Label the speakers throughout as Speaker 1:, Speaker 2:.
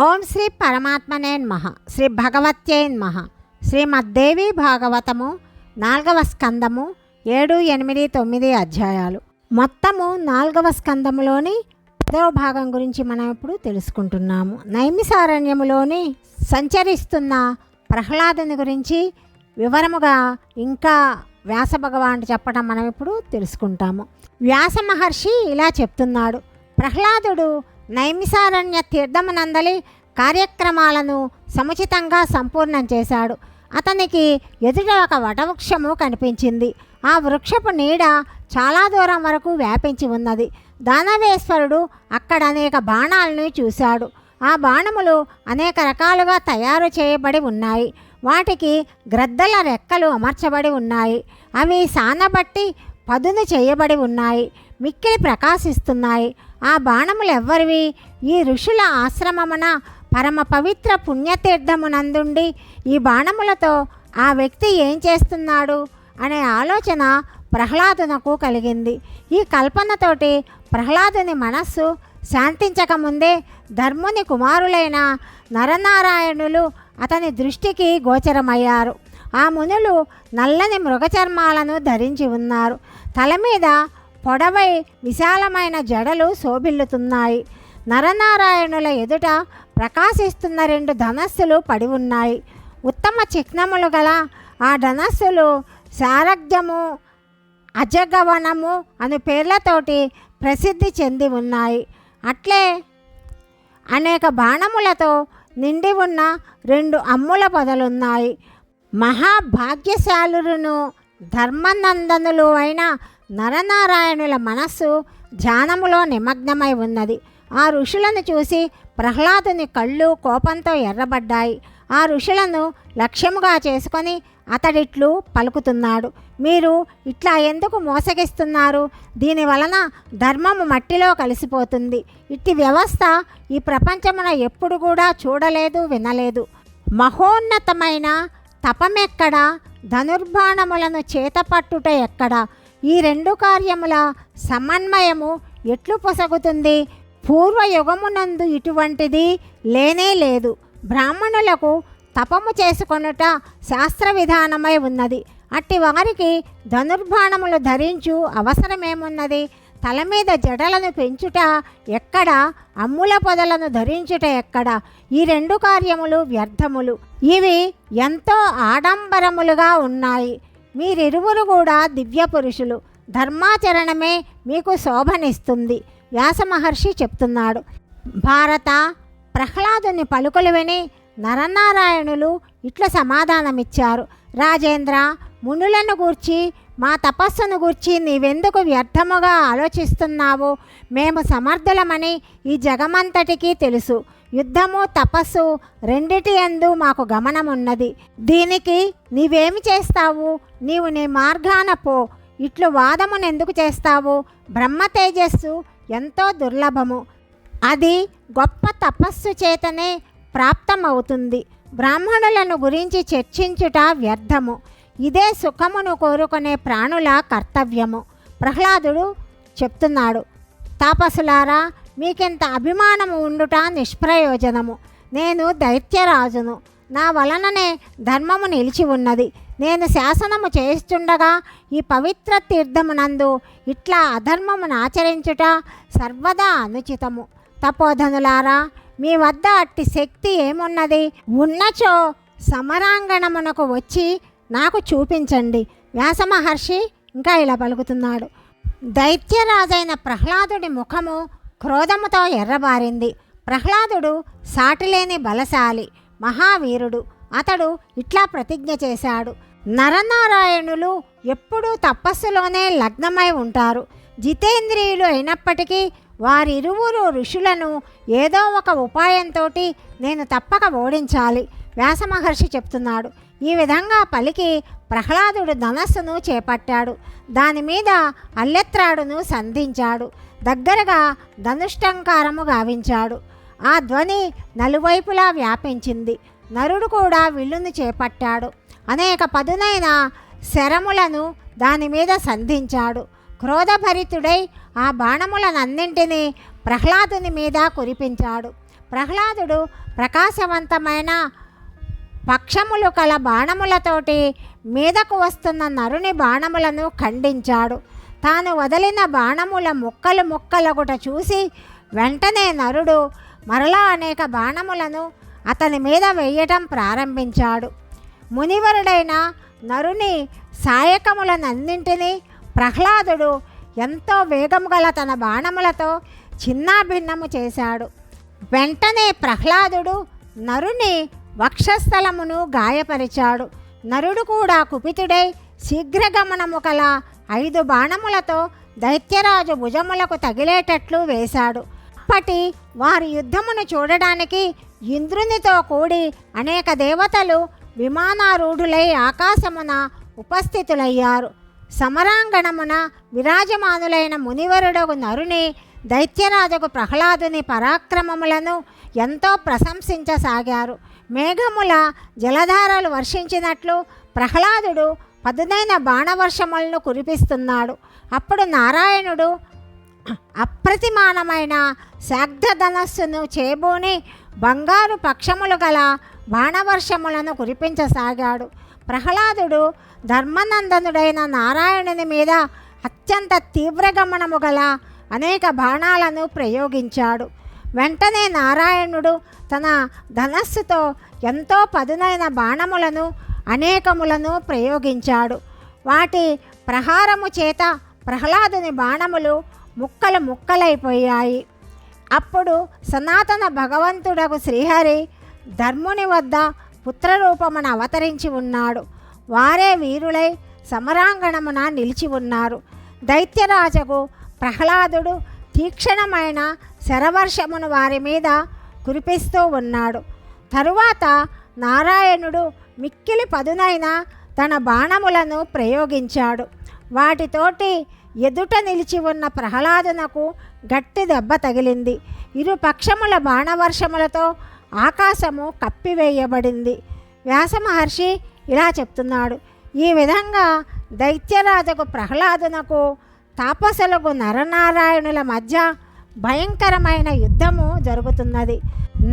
Speaker 1: ఓం శ్రీ పరమాత్మనే నమః శ్రీ భగవత్యేన్మహ శ్రీమద్దేవి భాగవతము నాలుగవ స్కందము ఏడు ఎనిమిది తొమ్మిది అధ్యాయాలు. మొత్తము నాలుగవ స్కందములోని పదవ భాగం గురించి మనం ఇప్పుడు తెలుసుకుంటున్నాము. నైమిసారణ్యములోని సంచరిస్తున్న ప్రహ్లాదుని గురించి వివరముగా ఇంకా వ్యాస భగవానుడు చెప్పడం మనం ఇప్పుడు తెలుసుకుంటాము. వ్యాస మహర్షి ఇలా చెప్తున్నాడు. ప్రహ్లాదుడు నైమిసారణ్య తీర్థమునందలి కార్యక్రమాలను సముచితంగా సంపూర్ణం చేశాడు. అతనికి ఎదుట ఒక వటవృక్షము కనిపించింది. ఆ వృక్షపు నీడ చాలా దూరం వరకు వ్యాపించి ఉన్నది. దానవేశ్వరుడు అక్కడ అనేక బాణాలను చూశాడు. ఆ బాణములు అనేక రకాలుగా తయారు చేయబడి ఉన్నాయి. వాటికి గ్రద్దల రెక్కలు అమర్చబడి ఉన్నాయి. అవి సానబట్టి పదును చేయబడి ఉన్నాయి. మిక్కిలి ప్రకాశిస్తున్నాయి. ఆ బాణములు ఎవ్వరివి? ఈ ఋషుల ఆశ్రమమున పరమ పవిత్ర పుణ్యతీర్థమునందుండి ఈ బాణములతో ఆ వ్యక్తి ఏం చేస్తున్నాడు? అనే ఆలోచన ప్రహ్లాదునకు కలిగింది. ఈ కల్పనతోటి ప్రహ్లాదుని మనస్సు శాంతించకముందే ధర్ముని కుమారులైన నరనారాయణులు అతని దృష్టికి గోచరమయ్యారు. ఆ మునులు నల్లని మృగచర్మాలను ధరించి ఉన్నారు. తల మీద పొడవై విశాలమైన జడలు శోభిల్లుతున్నాయి. నరనారాయణుల ఎదుట ప్రకాశిస్తున్న రెండు ధనస్సులు పడి ఉన్నాయి. ఉత్తమ చిహ్నములు గల ఆ ధనస్సులు శారగ్యము అజగవనము అను పేర్లతోటి ప్రసిద్ధి చెంది ఉన్నాయి. అట్లే అనేక బాణములతో నిండి ఉన్న రెండు అమ్ముల పొదలున్నాయి. మహాభాగ్యశాలురును ధర్మనందనులు అయిన నరనారాయణుల మనస్సు ధ్యానములో నిమగ్నమై ఉన్నది. ఆ ఋషులను చూసి ప్రహ్లాదుని కళ్ళు కోపంతో ఎర్రబడ్డాయి. ఆ ఋషులను లక్ష్యముగా చేసుకొని అతడిట్లు పలుకుతున్నాడు. మీరు ఇట్లా ఎందుకు మోసగిస్తున్నారు? దీని వలన ధర్మము మట్టిలో కలిసిపోతుంది. ఇట్టి వ్యవస్థ ఈ ప్రపంచమున ఎప్పుడు కూడా చూడలేదు వినలేదు. మహోన్నతమైన తపమెక్కడ? ధనుర్బాణములను చేతపట్టుట ఎక్కడ? ఈ రెండు కార్యముల సమన్వయము ఎట్లు పొసగుతుంది? పూర్వయుగమునందు ఇటువంటిది లేనే లేదు. బ్రాహ్మణులకు తపము చేసుకొనుట శాస్త్ర విధానమై ఉన్నది. అట్టి వారికి ధనుర్బాణములు ధరించు అవసరమేమున్నది? తల మీద జడలను పెంచుట ఎక్కడ? అమ్ముల పొదలను ధరించుట ఎక్కడ? ఈ రెండు కార్యములు వ్యర్థములు. ఇవి ఎంతో ఆడంబరములుగా ఉన్నాయి. మీరిరువురు కూడా దివ్య పురుషులు. ధర్మాచరణమే మీకు శోభనిస్తుంది. వ్యాస మహర్షి చెప్తున్నాడు. భారత ప్రహ్లాదుని పలుకులు విని నరనారాయణులు ఇట్లా సమాధానమిచ్చారు. రాజేంద్ర మునులను గూర్చి మా తపస్సును గూర్చి నీవెందుకు వ్యర్థముగా ఆలోచిస్తున్నావు? మేము సమర్థులమని ఈ జగమంతటికీ తెలుసు. యుద్ధము తపస్సు రెండిటి ఎందు మాకు గమనమున్నది. దీనికి నీవేమి చేస్తావు? నీవు నీ మార్గాన పో. ఇట్లు వాదమునెందుకు చేస్తావు? బ్రహ్మ తేజస్సు ఎంతో దుర్లభము. అది గొప్ప తపస్సు చేతనే ప్రాప్తమవుతుంది. బ్రాహ్మణులను గురించి చర్చించుట వ్యర్థము. ఇదే సుఖమును కోరుకునే ప్రాణుల కర్తవ్యము. ప్రహ్లాదుడు చెప్తున్నాడు తాపసులారా మీకింత అభిమానము ఉండుట నిష్ప్రయోజనము. నేను దైత్యరాజును. నా వలననే ధర్మము నిలిచి ఉన్నది. నేను శాసనము చేస్తుండగా ఈ పవిత్ర తీర్థమునందు ఇట్లా అధర్మమును ఆచరించుట సర్వదా అనుచితము. తపోధనులారా మీ వద్ద అట్టి శక్తి ఏమున్నది? ఉన్నచో సమరాంగణమునకు వచ్చి నాకు చూపించండి. వ్యాసమహర్షి ఇంకా ఇలా పలుకుతున్నాడు. దైత్యరాజైన ప్రహ్లాదుడి ముఖము క్రోధముతో ఎర్రబారింది. ప్రహ్లాదుడు సాటిలేని బలశాలి మహావీరుడు. అతడు ఇట్లా ప్రతిజ్ఞ చేశాడు. నరనారాయణులు ఎప్పుడూ తపస్సులోనే లగ్నమై ఉంటారు. జితేంద్రియులు అయినప్పటికీ వారిరువురు ఋషులను ఏదో ఒక ఉపాయంతో నేను తప్పక ఓడించాలి వ్యాసమహర్షి చెప్తున్నాడు. ఈ విధంగా పలికి ప్రహ్లాదుడు ధనస్సును చేపట్టాడు. దాని మీద అల్లెత్రాడును సంధించాడు. దగ్గరగా ధనుష్టంకారము గావించాడు. ఆ ధ్వని నలువైపులా వ్యాపించింది. నరుడు కూడా విల్లును చేపట్టాడు. అనేక పదునైన శరములను దాని మీద సంధించాడు. క్రోధభరితుడై ఆ బాణములనన్నింటినీ ప్రహ్లాదుని మీద కురిపించాడు. ప్రహ్లాదుడు ప్రకాశవంతమైన పక్షములు కల బాణములతోటి మీదకు వస్తున్న నరుని బాణములను ఖండించాడు. తాను వదిలిన బాణముల ముక్కలు ముక్కలగుట చూసి వెంటనే నరుడు మరలా అనేక బాణములను అతని మీద వేయటం ప్రారంభించాడు. మునివరుడైన నరుని సాయకములనన్నింటినీ ప్రహ్లాదుడు ఎంతో వేగము గల తన బాణములతో చిన్నాభిన్నము చేశాడు. వెంటనే ప్రహ్లాదుడు నరుని వక్షస్థలమును గాయపరిచాడు. నరుడు కూడా కుపితుడై శీఘ్రగమనము కల ఐదు బాణములతో దైత్యరాజు భుజములకు తగిలేటట్లు వేశాడు. అప్పటి వారి యుద్ధమును చూడడానికి ఇంద్రునితో కూడి అనేక దేవతలు విమానారూఢులై ఆకాశమున ఉపస్థితులయ్యారు. సమరాంగణమున విరాజమానులైన మునివరుడగు నరుని దైత్యరాజుకు ప్రహ్లాదుని పరాక్రమములను ఎంతో ప్రశంసించసాగారు. మేఘముల జలధారలు వర్షించినట్లు ప్రహ్లాదుడు పదునైన బాణవర్షములను కురిపిస్తున్నాడు. అప్పుడు నారాయణుడు అప్రతిమానమైన శాగ్ధధనస్సును చేబూని బంగారు పక్షములు గల బాణవర్షములను కురిపించసాగాడు. ప్రహ్లాదుడు ధర్మనందనుడైన నారాయణుని మీద అత్యంత తీవ్రగమనము గల అనేక బాణాలను ప్రయోగించాడు. వెంటనే నారాయణుడు తన ధనస్సుతో ఎంతో పదునైన బాణములను అనేకములను ప్రయోగించాడు. వాటి ప్రహారము చేత ప్రహ్లాదుని బాణములు ముక్కలు ముక్కలైపోయాయి. అప్పుడు సనాతన భగవంతుడకు శ్రీహరి ధర్ముని వద్ద పుత్రరూపమున అవతరించి ఉన్నాడు. వారే వీరులై సమరాంగణమున నిలిచి ఉన్నారు. దైత్యరాజకు ప్రహ్లాదుడు తీక్షణమైన శరవర్షమును వారి మీద కురిపిస్తూ ఉన్నాడు. తరువాత నారాయణుడు మిక్కిలి పదునైన తన బాణములను ప్రయోగించాడు. వాటితోటి ఎదుట నిలిచి ఉన్న ప్రహ్లాదునకు గట్టి దెబ్బ తగిలింది. ఇరు పక్షముల బాణవర్షములతో ఆకాశము కప్పివేయబడింది. వ్యాస మహర్షి ఇలా చెప్తున్నాడు ఈ విధంగా దైత్యరాజుకు ప్రహ్లాదునకు తాపసులకు నరనారాయణుల మధ్య భయంకరమైన యుద్ధము జరుగుతున్నది.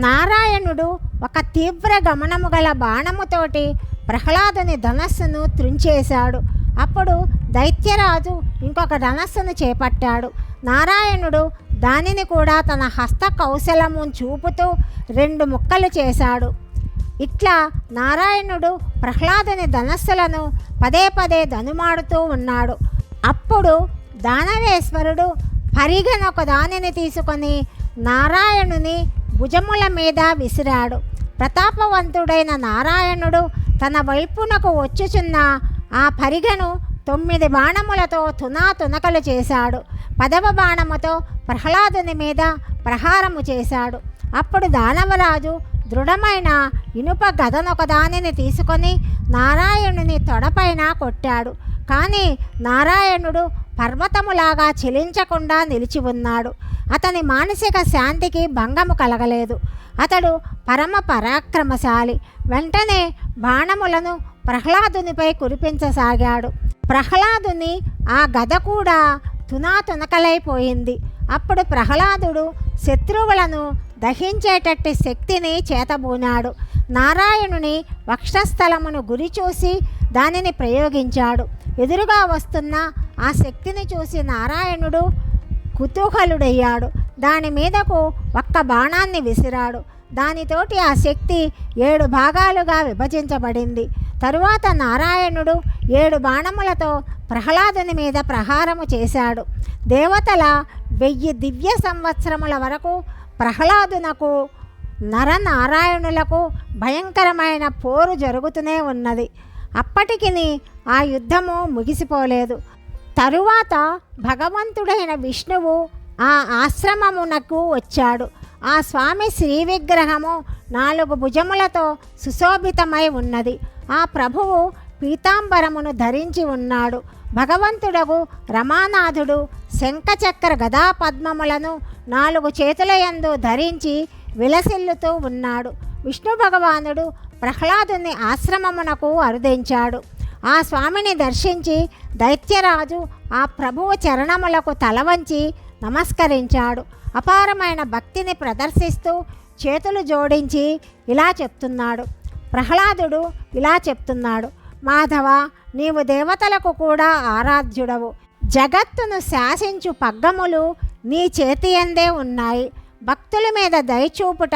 Speaker 1: నారాయణుడు ఒక తీవ్ర గమనము గల బాణముతోటి ప్రహ్లాదుని ధనస్సును త్రుంచేశాడు అప్పుడు దైత్యరాజు ఇంకొక ధనస్సును చేపట్టాడు. నారాయణుడు దానిని కూడా తన హస్త కౌశలము చూపుతూ రెండు ముక్కలు చేశాడు. ఇట్లా నారాయణుడు ప్రహ్లాదుని ధనస్సులను పదే పదే ధనుమాడుతూ ఉన్నాడు. అప్పుడు దానవేశ్వరుడు పరిగనొక దానిని తీసుకొని నారాయణుని భుజముల మీద విసిరాడు. ప్రతాపవంతుడైన నారాయణుడు తన వైపునకు వచ్చుచున్న ఆ పరిగను తొమ్మిది బాణములతో తునా తునకలు చేశాడు. పదవ బాణముతో ప్రహ్లాదుని మీద ప్రహారము చేశాడు. అప్పుడు దానవరాజు దృఢమైన ఇనుప గదనొక దానిని తీసుకొని నారాయణుని తొడపైన కొట్టాడు. కానీ నారాయణుడు పర్వతములాగా చెలించకుండా నిలిచి ఉన్నాడు. అతని మానసిక శాంతికి భంగము కలగలేదు. అతడు పరమ పరాక్రమశాలి. వెంటనే బాణములను ప్రహ్లాదునిపై కురిపించసాగాడు. ప్రహ్లాదుని ఆ గద కూడా తునాతునకలైపోయింది. అప్పుడు ప్రహ్లాదుడు శత్రువులను దహించేటట్టి శక్తిని చేతబూనాడు. నారాయణుని వక్షస్థలమును గురి చూసి దానిని ప్రయోగించాడు. ఎదురుగా వస్తున్న ఆ శక్తిని చూసి నారాయణుడు కుతూహలుడయ్యాడు. దాని మీదకు ఒక్క బాణాన్ని విసిరాడు. దానితోటి ఆ శక్తి ఏడు భాగాలుగా విభజించబడింది. తరువాత నారాయణుడు ఏడు బాణములతో ప్రహ్లాదుని మీద ప్రహారము చేశాడు. దేవతల వెయ్యి దివ్య సంవత్సరముల వరకు ప్రహ్లాదునకు నరనారాయణులకు భయంకరమైన పోరు జరుగుతూనే ఉన్నది. అప్పటికి ఆ యుద్ధము ముగిసిపోలేదు. తరువాత భగవంతుడైన విష్ణువు ఆ ఆశ్రమమునకు వచ్చాడు. ఆ స్వామి శ్రీ విగ్రహము నాలుగు భుజములతో సుశోభితమై ఉన్నది. ఆ ప్రభువు పీతాంబరమును ధరించి ఉన్నాడు. భగవంతుడగు రమానాథుడు శంఖచక్ర గదా పద్మములను నాలుగు చేతులయందు ధరించి విలసిల్లుతూ ఉన్నాడు. విష్ణు భగవానుడు ప్రహ్లాదుని ఆశ్రమమునకు అరుదించాడు. ఆ స్వామిని దర్శించి దైత్యరాజు ఆ ప్రభువు చరణములకు తలవంచి నమస్కరించాడు. అపారమైన భక్తిని ప్రదర్శిస్తూ చేతులు జోడించి ఇలా చెప్తున్నాడు. ప్రహ్లాదుడు ఇలా చెప్తున్నాడు మాధవ నీవు దేవతలకు కూడా ఆరాధ్యుడవు. జగత్తును శాసించు పగ్గములు నీ చేతి ఎందే ఉన్నాయి. భక్తుల మీద దయచూపుట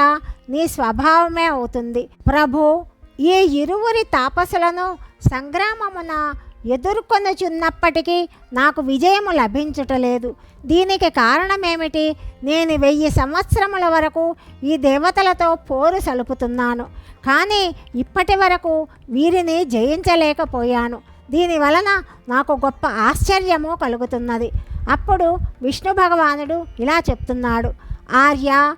Speaker 1: నీ స్వభావమే అవుతుంది. ప్రభు ఈ ఇరువురి తాపసులను సంగ్రామమున ఎదుర్కొనుచున్నప్పటికీ నాకు విజయము లభించుటలేదు. దీనికి కారణమేమిటి? నేను వెయ్యి సంవత్సరముల వరకు ఈ దేవతలతో పోరు సలుపుతున్నాను. కానీ ఇప్పటి వరకు వీరిని జయించలేకపోయాను. దీని వలన నాకు గొప్ప ఆశ్చర్యము కలుగుతున్నది. అప్పుడు విష్ణు భగవానుడు ఇలా చెప్తున్నాడు. ఆర్య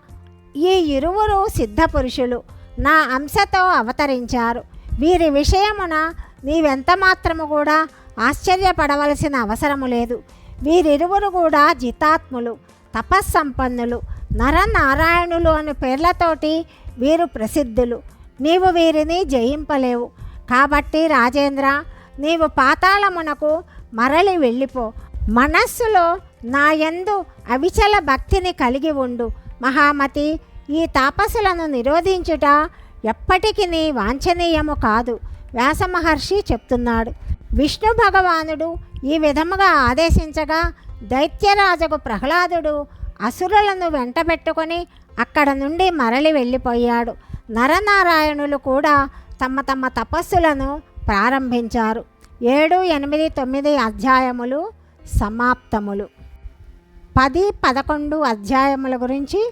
Speaker 1: ఈ ఇరువురు సిద్ధపురుషులు నా అంశతో అవతరించారు. వీరి విషయమున నీవెంత మాత్రము కూడా ఆశ్చర్యపడవలసిన అవసరము లేదు. వీరిరువురు కూడా జితాత్ములు తపస్సంపన్నులు నరనారాయణులు అను పేర్లతోటి వీరు ప్రసిద్ధులు. నీవు వీరిని జయింపలేవు. కాబట్టి రాజేంద్ర నీవు పాతాళమునకు మరలి వెళ్ళిపో. మనస్సులో నాయందు అవిచల భక్తిని కలిగి ఉండు. మహామతి ఈ తాపసులను నిరోధించుట ఎప్పటికీ వాంఛనీయము కాదు వ్యాసమహర్షి చెప్తున్నాడు. విష్ణు భగవానుడు ఈ విధముగా ఆదేశించగా దైత్యరాజుకు ప్రహ్లాదుడు అసురులను వెంటబెట్టుకొని అక్కడ నుండి మరలి వెళ్ళిపోయాడు. నరనారాయణులు కూడా తమ తమ తపస్సులను ప్రారంభించారు. ఏడు ఎనిమిది తొమ్మిది అధ్యాయములు సమాప్తములు. పది పదకొండు అధ్యాయముల గురించి